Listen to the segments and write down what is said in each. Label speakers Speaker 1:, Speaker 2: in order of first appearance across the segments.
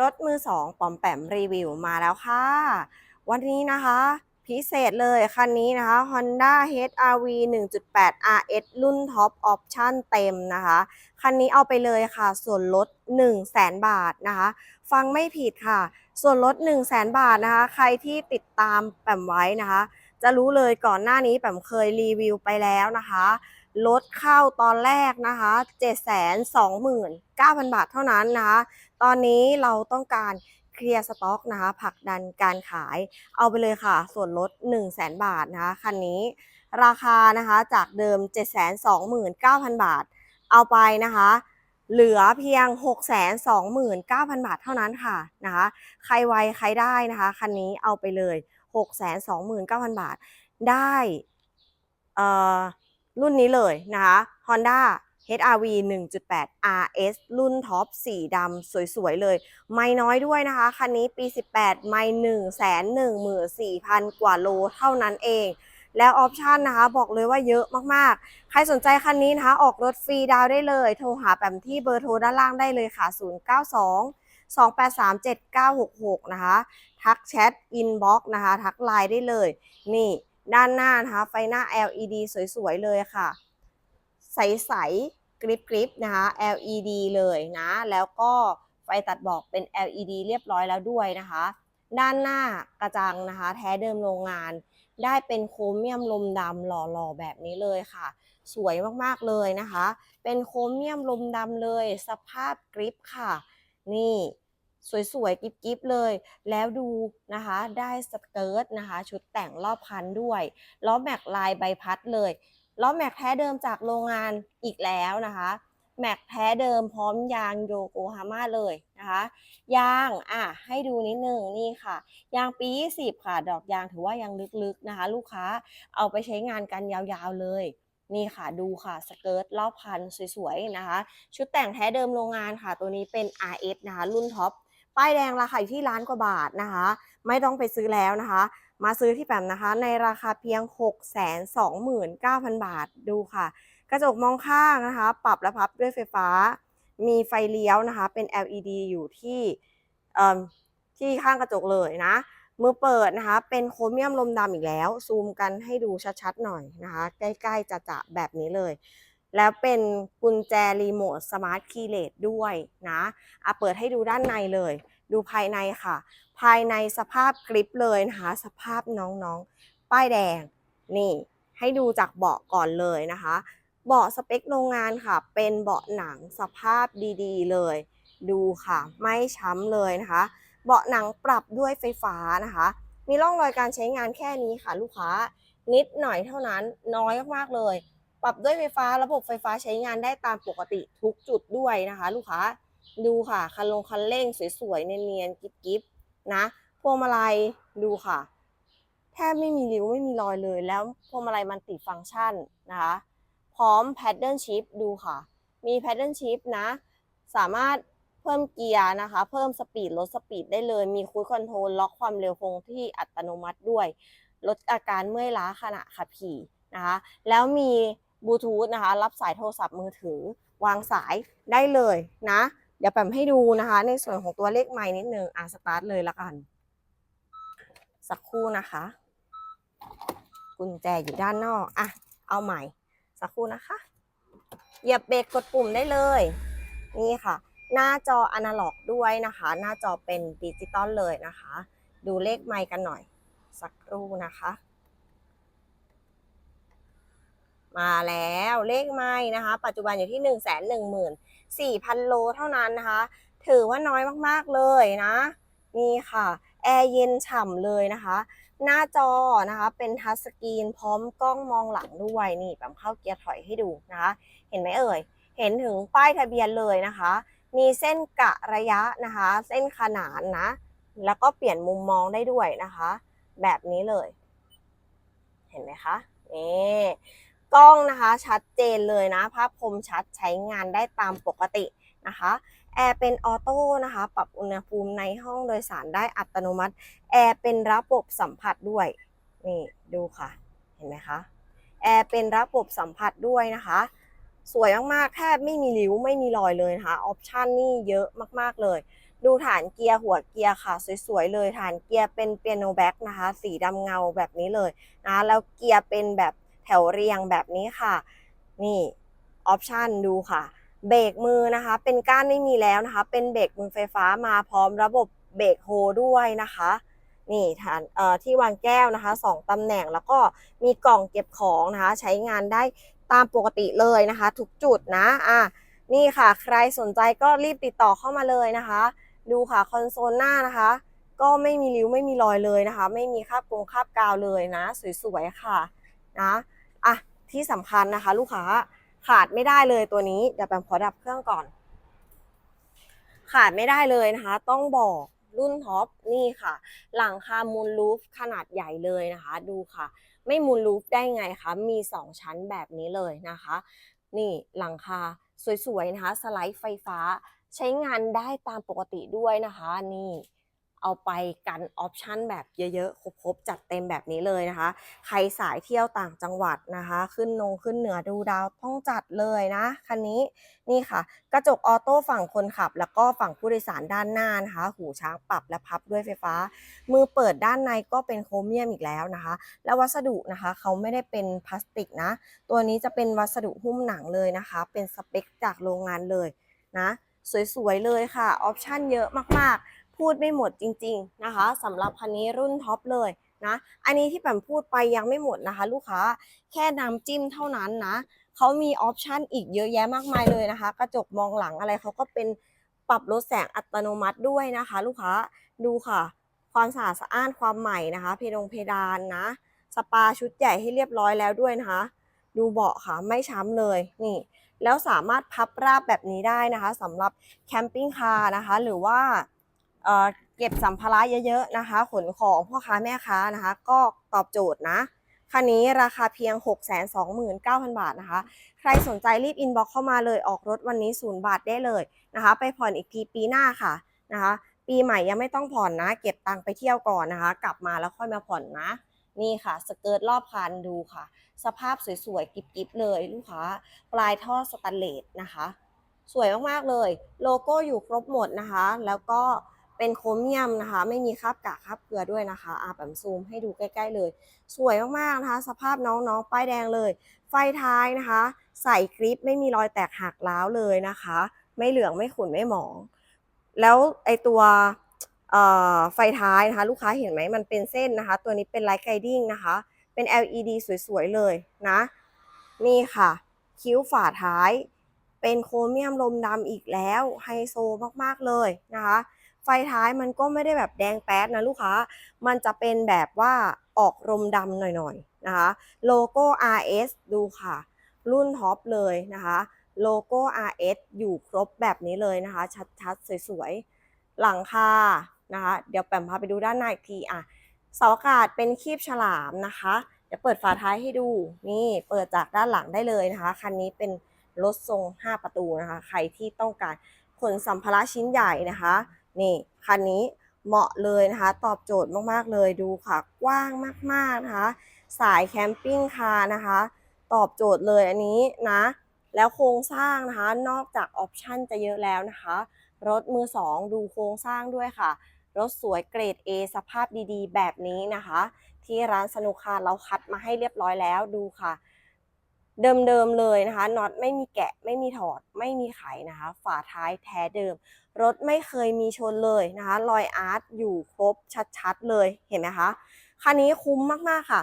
Speaker 1: รถมือสองปอมแปมรีวิวมาแล้วค่ะ วันนี้นะคะ พิเศษเลยคันนี้นะคะ Honda HR-V 1.8 RS รุ่นท็อปออปชั่นเต็มนะคะ คันนี้เอาไปเลยค่ะ ส่วนลด 1 0 0 0 0แบาทนะคะ ฟังไม่ผิดค่ะ ส่วนลด 1 0 0 0 0แบาทนะคะ ใครที่ติดตามแปมไว้นะคะ จะรู้เลยก่อนหน้านี้แปมเคยรีวิวไปแล้วนะคะ ลดเข้าตอนแรกนะคะ 729,000 บาทเท่านั้นนะคะ ตอนนี้เราต้องการเคลียร์สต็อกนะคะผลักดันการขายเอาไปเลยค่ะ ส่วนลด 1 0 0 0 0แบาทนะคะคันนี้ราคานะคะจากเดิม 729,000 บาท เอาไปนะคะ เหลือเพียง 629,000 บาทเท่านั้นค่ะนะคะใครไวใครได้นะคะคันนี้เอาไปเลย 629,000 บาทได้เอ่อ รุ่นนี้เลยนะคะ Honda HR-V 1.8 RS รุ่นท็อปสีดำสวย ๆ เลย ไม่น้อยด้วยนะคะ คันนี้ปี 18 ไม่1 1 4 0 0 0 กว่าโลเท่านั้นเอง แล้วออปชันนะคะ บอกเลยว่าเยอะมาก ๆ ใครสนใจคันนี้นะคะ ออกรถฟรีดาวได้เลย โทรหาแปมที่เบอร์โทรด้านล่างได้เลยค่ะ 092 283 7966 นะคะ ทักแชทอินบ็อกนะคะ ทักไลน์ได้เลย นี่ ด้านหน้านะคะ ไฟหน้า LED สวยๆเลยค่ะ ใสๆกริบๆนะคะ LED เลยนะ แล้วก็ไฟตัดบอกเป็น LED เรียบร้อยแล้วด้วยนะคะ ด้านหน้ากระจังนะคะ แท้เดิมโรงงาน ได้เป็นโครเมียมลมดำหล่อๆแบบนี้เลยค่ะ สวยมากๆเลยนะคะ เป็นโครเมียมลมดำเลย สภาพกริปค่ะ นี่ สวยๆกิ๊บๆเลย แล้วดูนะคะได้สเกิร์ตนะคะ ชุดแต่งรอบคันด้วยล้อแม็กลายใบพัดเลยล้อแม็กแท้เดิมจากโรงงานอีกแล้วนะคะแม็กแท้เดิมพร้อมยางโยโกฮาม่าเลยนะคะยางอะให้ดูนิดนึงนี่ค่ะ ยางปี 20 ค่ะ ดอกยางถือว่ายังลึกๆนะคะ ลูกค้าเอาไปใช้งานกันยาวๆเลย นี่ค่ะดูค่ะสเกิร์ตรอบคันสวยๆนะคะ ชุดแต่งแท้เดิมโรงงานค่ะ ตัวนี้เป็น RS นะคะ รุ่นท็อป ป้ายแดงราคาอยู่ที่ล้านกว่าบาทนะคะ ไม่ต้องไปซื้อแล้วนะคะ มาซื้อที่แปมนะคะ ในราคาเพียง 629,000 บาทดูค่ะ กระจกมองข้างนะคะ ปรับและพับด้วยไฟฟ้า มีไฟเลี้ยวนะคะ เป็น LED อยู่ที่เอิ่มที่ข้างกระจกเลยนะมือเปิดนะคะ เป็นโครเมียมลมดำอีกแล้ว ซูมกันให้ดูชัดๆหน่อยนะคะ ใกล้ๆจะจะแบบนี้เลย แล้วเป็นกุญแจรีโมทสมาร์ทคีย์เลสด้วยนะอะเปิดให้ดูด้านในเลย ดูภายในค่ะ ภายในสภาพกริปเลยนะคะสภาพน้องๆ ป้ายแดง นี่ ให้ดูจากเบาะก่อนเลยนะคะ เบาะสเปคโรงงานค่ะ เป็นเบาะหนังสภาพดีๆ เลย ดูค่ะ ไม่ช้ำเลยนะคะ เบาะหนังปรับด้วยไฟฟ้านะคะ มีร่องรอยการใช้งานแค่นี้ค่ะ ลูกค้า นิดหน่อยเท่านั้นน้อยมากๆเลย ปรับด้วยไฟฟ้าระบบไฟฟ้าใช้งานได้ตามปกติทุกจุดด้วยนะคะ ลูกค้าดูค่ะ คันลงคันเร่งสวยๆเนียนๆกิ๊บๆนะ พวงมาลัยดูค่ะ แทบไม่มีริ้วไม่มีรอยเลย แล้วพวงมาลัยมันติฟังก์ชันนะคะ พร้อม paddle shift ดูค่ะ มี paddle shift นะ สามารถเพิ่มเกียร์นะคะ เพิ่มสปีดลดสปีดได้เลย มีคู i คอนโทรลล็อกความเร็วคงที่อัตโนมัติด้วย ลดอาการเมื่อยล้าขณะขับขี่นะคะ แล้วมี บลูทูธนะคะ รับสายโทรศัพท์มือถือ วางสายได้เลยนะ เดี๋ยวแปมให้ดูนะคะ ในส่วนของตัวเลขไม้นิดนึงอะสตาร์ทเลยละกัน สักครู่นะคะ กุญแจอยู่ด้านนอกอะเอาใหม่ สักครู่นะคะเหยียบเบรกกดปุ่มได้เลย นี่ค่ะ หน้าจออนาล็อกด้วยนะคะ หน้าจอเป็นดิจิตอลเลยนะคะ ดูเลขไมค์กันหน่อย สักครู่นะคะ มาแล้วเลขไม้นะคะ ปัจจุบันอยู่ที่ 1 1 4 0 0 0 โลเท่านั้นนะคะ ถือว่าน้อยมากๆเลยนะ นี่ค่ะ แอร์เย็นฉ่ำเลยนะคะ หน้าจอนะคะเป็นทัชสกรีนพร้อมกล้องมองหลังด้วยนี่แปมเข้าเกียร์ถอยให้ดูนะคะ เห็นไหมเอ่ย เห็นถึงป้ายทะเบียนเลยนะคะ มีเส้นกะระยะนะคะ เส้นขนานนะ แล้วก็เปลี่ยนมุมมองได้ด้วยนะคะ แบบนี้เลย เห็นไหมคะนี่ กล้องนะคะชัดเจนเลยนะภาพคมชัดใช้งานได้ตามปกตินะคะแอร์เป็นออโต้นะคะ ปรับอุณหภูมิในห้องโดยสารได้อัตโนมัติ แอร์เป็นระบบสัมผัสด้วย นี่ดูค่ะ เห็นไหมคะ แอร์เป็นระบบสัมผัสด้วยนะคะ สวยมากๆ แทบไม่มีริ้วไม่มีรอยเลยนะคะออปชันนี่เยอะมากๆเลย ดูฐานเกียร์หัวเกียร์ค่ะ สวยๆเลยฐานเกียร์เป็นเปียโนแบ็กนะคะ สีดำเงาแบบนี้เลยนะแล้วเกียร์เป็นแบบ แถวเรียงแบบนี้ค่ะ นี่ออปชันดูค่ะ เบรกมือนะคะ เป็นก้านไม่มีแล้วนะคะ เป็นเบรกมือไฟฟ้ามาพร้อมระบบเบรกโฮด้วยนะคะ นี่ฐานที่วางแก้วนะคะสองตำแหน่งแล้วก็มีกล่องเก็บของนะคะ ใช้งานได้ตามปกติเลยนะคะ ทุกจุดนะอะนี่ค่ะ ใครสนใจก็รีบติดต่อเข้ามาเลยนะคะ ดูค่ะคอนโซลหน้านะคะ ก็ไม่มีริ้วไม่มีรอยเลยนะคะ ไม่มีคราบกงคราบกาวเลยนะ สวยๆค่ะนะ อะที่สำคัญนะคะ ลูกค้าขาดไม่ได้เลยตัวนี้เดี๋ยวแปมขอดับเครื่องก่อน ขาดไม่ได้เลยนะคะ ต้องบอกรุ่นท็อปนี่ค่ะ หลังคามูลลูฟขนาดใหญ่เลยนะคะ ดูค่ะ ไม่มูลลูฟได้ไงคะมี 2 ชั้นแบบนี้เลยนะคะ นี่หลังคาสวยๆนะคะ สไลด์ไฟฟ้า ใช้งานได้ตามปกติด้วยนะคะ นี่ เอาไปกันออปชันแบบเยอะๆ ครบๆ จัดเต็มแบบนี้เลยนะคะ ใครสายเที่ยวต่างจังหวัดนะคะ ขึ้นนงขึ้นเหนือดูดาวต้องจัดเลยนะ คันนี้นี่ค่ะ กระจกออโต้ฝั่งคนขับ แล้วก็ฝั่งผู้โดยสารด้านหน้านะคะ หูช้างปรับและพับด้วยไฟฟ้า มือเปิดด้านในก็เป็นโครเมียมอีกแล้วนะคะ และวัสดุนะคะเขาไม่ได้เป็นพลาสติกนะ ตัวนี้จะเป็นวัสดุหุ้มหนังเลยนะคะ เป็นสเปคจากโรงงานเลยนะสวยๆเลยค่ะ ออปชั่นเยอะมากๆ พูดไม่หมดจริง ๆนะคะสำหรับคันนี้รุ่นท็อปเลยนะ อันนี้ที่แปมพูดไปยังไม่หมดนะคะ ลูกค้าแค่น้ำจิ้มเท่านั้นนะเขามีออปชันอีกเยอะแยะมากมายเลยนะคะ กระจกมองหลังอะไรเขาก็เป็นปรับลดแสงอัตโนมัติด้วยนะคะ ลูกค้าดูค่ะ ความสะอาดสะอ้านความใหม่นะคะ เพดงเพดานนะ สปาชุดใหญ่ให้เรียบร้อยแล้วด้วยนะคะ ดูเบาะค่ะไม่ช้ำเลยนี่ แล้วสามารถพับราบแบบนี้ได้นะคะสำหรับแคมปิ้งคาร์นะคะ หรือว่า เก็บสัมภาระเยอะๆนะคะ ขนของพ่อค้าแม่ค้านะคะ ก็ตอบโจทย์นะคันนี้ราคาเพียง 629,000 บาทนะคะ ใครสนใจรีบอินบ็อกเข้ามาเลยออกรถวันนี้0บาทได้เลยนะคะ ไปผ่อนอีกทีปีหน้าค่ะนะคะ ปีใหม่ยังไม่ต้องผ่อนนะ เก็บตังค์ไปเที่ยวก่อนนะคะ กลับมาแล้วค่อยมาผ่อนนะ นี่ค่ะ สเกิร์ตรอบคันดูค่ะ สภาพสวยๆกิบๆเลยลูกค้า ปลายท่อสแตนเลสนะคะ สวยมากๆเลย โลโก้อยู่ครบหมดนะคะ แล้วก็ เป็นโครเมียมนะคะ ไม่มีคราบกากคราบเกลือด้วยนะคะอาแบบซูมให้ดูใกล้ ๆ เลย สวยมากๆนะคะ สภาพน้องๆ ป้ายแดงเลย ไฟท้ายนะคะ ใส่กริปไม่มีรอยแตกหักร้าวเลยนะคะ ไม่เหลืองไม่ขุ่นไม่หมอง แล้วไอตัวไฟท้ายนะคะ ลูกค้าเห็นไหมมันเป็นเส้นนะคะ ตัวนี้เป็นไลท์ไกดิ้งนะคะ เป็น LED สวย ๆ เลยนะ นี่ค่ะ คิ้วฝาท้าย เป็นโครเมียมลมดำอีกแล้วไฮโซมากๆเลยนะคะ ไฟท้ายมันก็ไม่ได้แบบแดงแป๊ดนะลูกค้า มันจะเป็นแบบว่าออกรมดำหน่อยๆนะคะ โลโก้ RS ดูค่ะ รุ่นท็อปเลยนะคะ โลโก้ RS อยู่ครบแบบนี้เลยนะคะ ชัดๆ สวยๆ หลังคานะคะ เดี๋ยวแปมพาไปดูด้านในอีกทีอะเสาอากาศเป็นคีบฉลามนะคะ เดี๋ยวเปิดฝาท้ายให้ดู นี่เปิดจากด้านหลังได้เลยนะคะ คันนี้เป็นรถทรง 5 ประตูนะคะ ใครที่ต้องการขนสัมภาระชิ้นใหญ่นะคะ นี่คันนี้เหมาะเลยนะคะ ตอบโจทย์มากๆเลยดูค่ะ กว้างมากๆนะคะ สายแคมปิ้งคาร์นะคะ ตอบโจทย์เลยอันนี้นะ แล้วโครงสร้างนะคะ นอกจากออปชันจะเยอะแล้วนะคะ รถมือสองดูโครงสร้างด้วยค่ะ รถสวยเกรด A สภาพดีๆ แบบนี้นะคะ ที่ร้านสนุกคาร์เราคัดมาให้เรียบร้อยแล้วดูค่ะ เดิมๆเลยนะคะน็อตไม่มีแกะไม่มีถอด ไม่มีไขนะคะ ฝาท้ายแท้เดิม รถไม่เคยมีชนเลยนะคะรอยอาร์ตอยู่ครบชัดๆเลยเห็นไหมคะคันนี้คุ้มมากๆค่ะ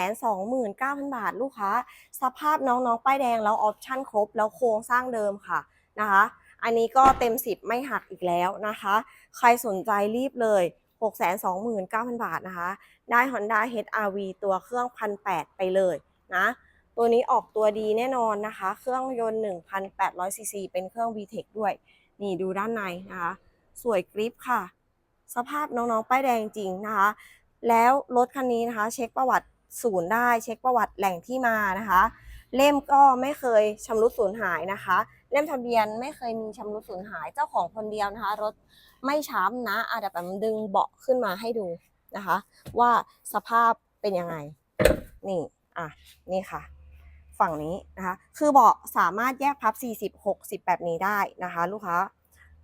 Speaker 1: 629,000 บาทลูกค้า สภาพน้องๆ ป้ายแดงแล้วออปชั่นครบ แล้วโครงสร้างเดิมค่ะนะคะ อันนี้ก็เต็ม 10 ไม่หักอีกแล้วนะคะ ใครสนใจรีบเลย 629,000 บาทนะคะ ได้ Honda HR-V ตัวเครื่อง 1,800 ไปเลยนะ ตัวนี้ออกตัวดีแน่นอนนะคะ เครื่องยนต์ 1,800 ซีซี เป็นเครื่อง VTEC ด้วย นี่ดูด้านในนะคะ สวยกริปค่ะ สภาพน้องๆ ป้ายแดงจริงนะคะ แล้วรถคันนี้นะคะ เช็คประวัติศูนย์ได้ เช็คประวัติแหล่งที่มานะคะ เล่มก็ไม่เคยชำรุดสูญหายนะคะ เล่มทะเบียนไม่เคยมีชำรุดสูญหาย เจ้าของคนเดียวนะคะ รถไม่ช้ำนะอาจจะแบบดึงเบาะขึ้นมาให้ดูนะคะ ว่าสภาพเป็นยังไง นี่ อะ นี่ค่ะ ฝั่งนี้นะคะ คือเบาะสามารถแยกพับ 40 60 แบบนี้ได้นะคะ ลูกค้า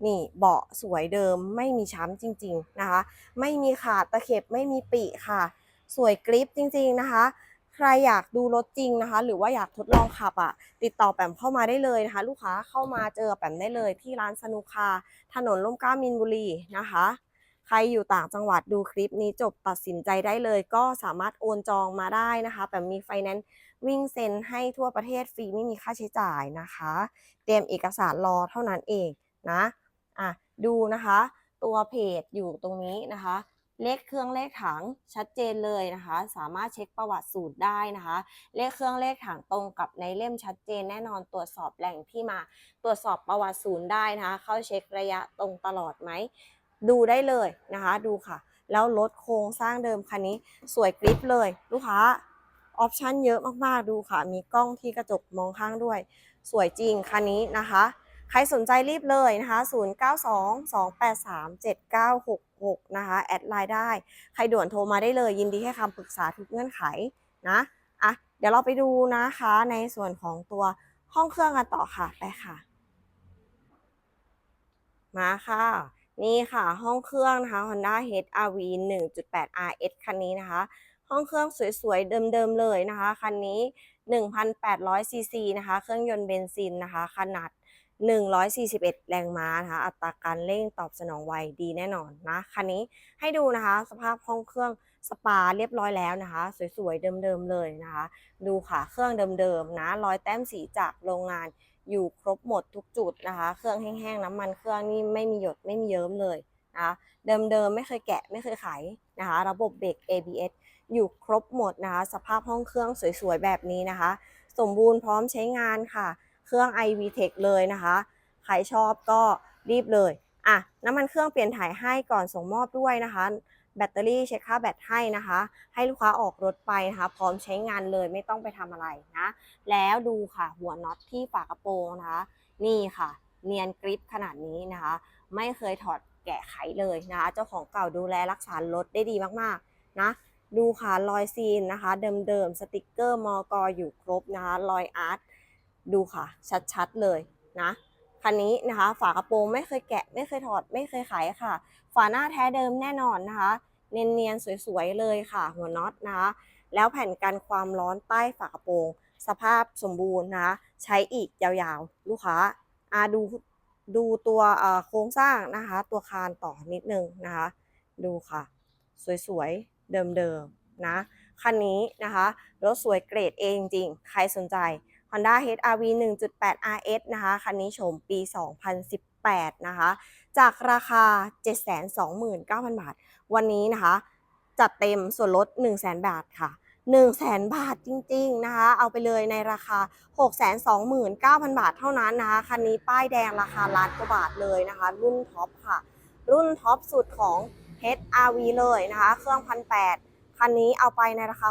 Speaker 1: นี่เบาะสวยเดิมไม่มีช้ำจริง ๆนะคะ ไม่มีขาดตะเข็บไม่มีปีค่ะ สวยกริปจริง ๆนะคะ ใครอยากดูรถจริงนะคะ หรือว่าอยากทดลองขับอะ ติดต่อแปมเข้ามาได้เลยนะคะ ลูกค้าเข้ามาเจอแปมได้เลยที่ร้านสนุคา ถนนล่มก้ามินบุรีนะคะใครอยู่ต่างจังหวัดดูคลิปนี้จบตัดสินใจได้เลย ก็สามารถโอนจองมาได้นะคะแปมมีไฟแนนซ์ วิ่งเซ็นให้ทั่วประเทศฟรีไม่มีค่าใช้จ่ายนะคะ เตรียมเอกสารรอเท่านั้นเองนะอะดูนะคะ ตัวเพจอยู่ตรงนี้นะคะ เลขเครื่องเลขถังชัดเจนเลยนะคะ สามารถเช็คประวัติสูตรได้นะคะ เลขเครื่องเลขถังตรงกับในเล่มชัดเจนแน่นอนตรวจสอบแหล่งที่มาตรวจสอบประวัติศูนย์ได้นะคะ เข้าเช็คระยะตรงตลอดไหมดูได้เลยนะคะ ดูค่ะ แล้วรถโครงสร้างเดิมคันนี้สวยกริปเลย ลูกค้า ออปชันเยอะมากๆดูค่ะ มีกล้องที่กระจกมองข้างด้วย สวยจริงคันนี้นะคะ ใครสนใจรีบเลยนะคะ 0922837966 นะคะ แอดไลน์ได้ ใครด่วนโทรมาได้เลยยินดีให้คำปรึกษาทุกเงื่อนไขนะอะเดี๋ยวเราไปดูนะคะในส่วนของตัวห้องเครื่องกันต่อค่ะไปค่ะ มาค่ะ นี่ค่ะห้องเครื่องนะคะ Honda HR-V 1.8 RS คันนี้นะคะ ห้องเครื่องสวยๆ เดิมๆเลยนะคะ คันนี้ 1,800ซีซีนะคะ เครื่องยนต์เบนซินนะคะ ขนาด 141 แรงม้านะคะ อัตราการเร่งตอบสนองไวดีแน่นอนนะ คันนี้ให้ดูนะคะ สภาพห้องเครื่องสปาเรียบร้อยแล้วนะคะ สวยๆ เดิมๆ เลยนะคะ ดูค่ะ เครื่องเดิมๆ นะ รอยแต้มสีจากโรงงานอยู่ครบหมดทุกจุดนะคะ เครื่องแห้งๆ น้ำมันเครื่องนี่ไม่มีหยดไม่มีเยิ้มเลยนะคะ เดิมๆ ไม่เคยแกะไม่เคยไขนะคะ ระบบเบรก ABS อยู่ครบหมดนะคะ สภาพห้องเครื่องสวยๆ แบบนี้นะคะ สมบูรณ์พร้อมใช้งานค่ะ เครื่อง iVTEC เลยนะคะ ใครชอบก็รีบเลยอะน้ำมันเครื่องเปลี่ยนถ่ายให้ก่อนส่งมอบด้วยนะคะ แบตเตอรี่เช็คค่าแบตให้นะคะ ให้ลูกค้าออกรถไปนะคะ พร้อมใช้งานเลยไม่ต้องไปทำอะไรนะ แล้วดูค่ะหัวน็อตที่ฝากระโปรงนะคะ นี่ค่ะ เนียนกริปขนาดนี้นะคะ ไม่เคยถอดแกะไขเลยนะคะ เจ้าของเก่าดูแลรักษารถได้ดีมากๆนะ ดูค่ะรอยซีนนะคะ เดิมๆสติกเกอร์มอกออยู่ครบนะคะรอยอาร์ตดูค่ะ ชัดๆเลยนะคันนี้นะคะ ฝากระโปรงไม่เคยแกะ ไม่เคยถอด ไม่เคยไขค่ะ ฝาหน้าแท้เดิมแน่นอนนะคะ เนียนๆสวยๆเลยค่ะ หัวน็อตนะคะแล้วแผ่นกันความร้อนใต้ฝากระโปรง สภาพสมบูรณ์นะคะใช้อีกยาวๆ ลูกค้าอาดูดูตัวโครงสร้างนะคะ ตัวคานต่อนิดนึงนะคะ ดูค่ะ สวยๆ เดิมๆนะคันนี้นะคะรถสวยเกรด A จริงๆ ใครสนใจ Honda HR-V 1.8 RS นะคะ คันนี้โฉมปี 2018 นะคะ จากราคา 729,000 บาท วันนี้นะคะ จัดเต็มส่วนลด 100,000 บาทค่ะ 100,000 บาทจริง ๆ นะคะ เอาไปเลยในราคา 629,000 บาทเท่านั้นนะคะ คันนี้ป้ายแดงราคาล้านกว่าบาทเลยนะคะ รุ่นท็อปค่ะ รุ่นท็อปสุดของ HR-V เลยนะคะ เครื่องพันแคันนี้เอาไปในราคา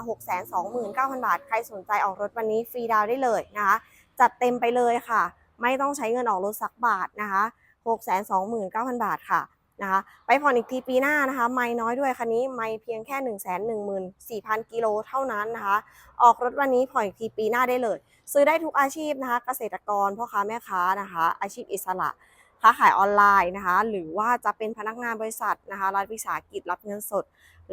Speaker 1: 629,000 บาท ใครสนใจออกรถวันนี้ฟรีดาวได้เลยนะคะ จัดเต็มไปเลยค่ะ ไม่ต้องใช้เงินออกรถสักบาทนะคะ 629,000 บาทค่ะนะคะไปผ่อนอีกทีปีหน้านะคะ ไม่น้อยด้วยคันนี้ไม่เพียงแค่ 114,000 กิโลเท่านั้นนะคะ ออกรถวันนี้ผ่อนอีกทีปีหน้าได้เลย ซื้อได้ทุกอาชีพนะคะ เกษตรกรพ่อค้าแม่ค้านะคะ อาชีพอิสระ ค้าขายออนไลน์นะคะ หรือว่าจะเป็นพนักงานบริษัทนะคะรัฐวิสาหกิจรับเงินสด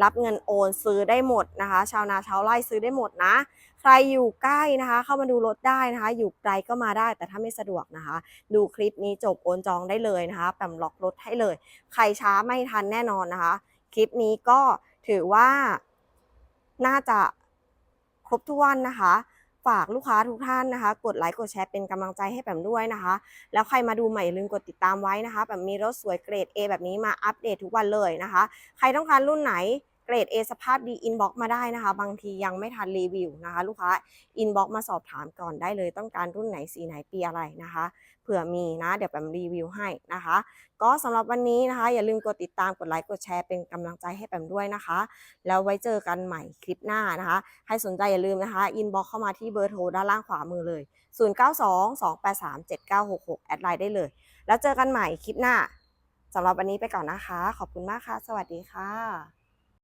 Speaker 1: รับเงินโอนซื้อได้หมดนะคะ ชาวนาชาวไร่ซื้อได้หมดนะ ใครอยู่ใกล้นะคะ เข้ามาดูรถได้นะคะ อยู่ไกลก็มาได้แต่ถ้าไม่สะดวกนะคะ ดูคลิปนี้จบโอนจองได้เลยนะคะแปมล็อกรถให้เลย ใครช้าไม่ทันแน่นอนนะคะ คลิปนี้ก็ถือว่าน่าจะครบถ้วนนะคะ ฝากลูกค้าทุกท่านนะคะ กดไลค์กดแชร์เป็นกำลังใจให้แปมด้วยนะคะ แล้วใครมาดูใหม่อย่าลืมกดติดตามไว้นะคะแปมมีรถสวยเกรด A แบบนี้มาอัปเดตทุกวันเลยนะคะ ใครต้องการรุ่นไหน เกรด A สภาพดีอินบ็อกมาได้นะคะ บางทียังไม่ทันรีวิวนะคะ ลูกค้าอินบ็อกมาสอบถามก่อนได้เลย ต้องการรุ่นไหนสีไหนปีอะไรนะคะ เผื่อมีนะ เดี๋ยวแปมรีวิวให้นะคะ ก็สำหรับวันนี้นะคะ อย่าลืมกดติดตามกดไลค์กดแชร์เป็นกำลังใจให้แปมด้วยนะคะ แล้วไว้เจอกันใหม่คลิปหน้านะคะใครสนใจอย่าลืมนะคะอินบ็อกเข้ามาที่เบอร์โทรด้านล่างขวามือเลย 0922837966 แอดไลน์ได้เลย แล้วเจอกันใหม่คลิปหน้าสำหรับวันนี้ไปก่อนนะคะ ขอบคุณมากค่ะ สวัสดีค่ะ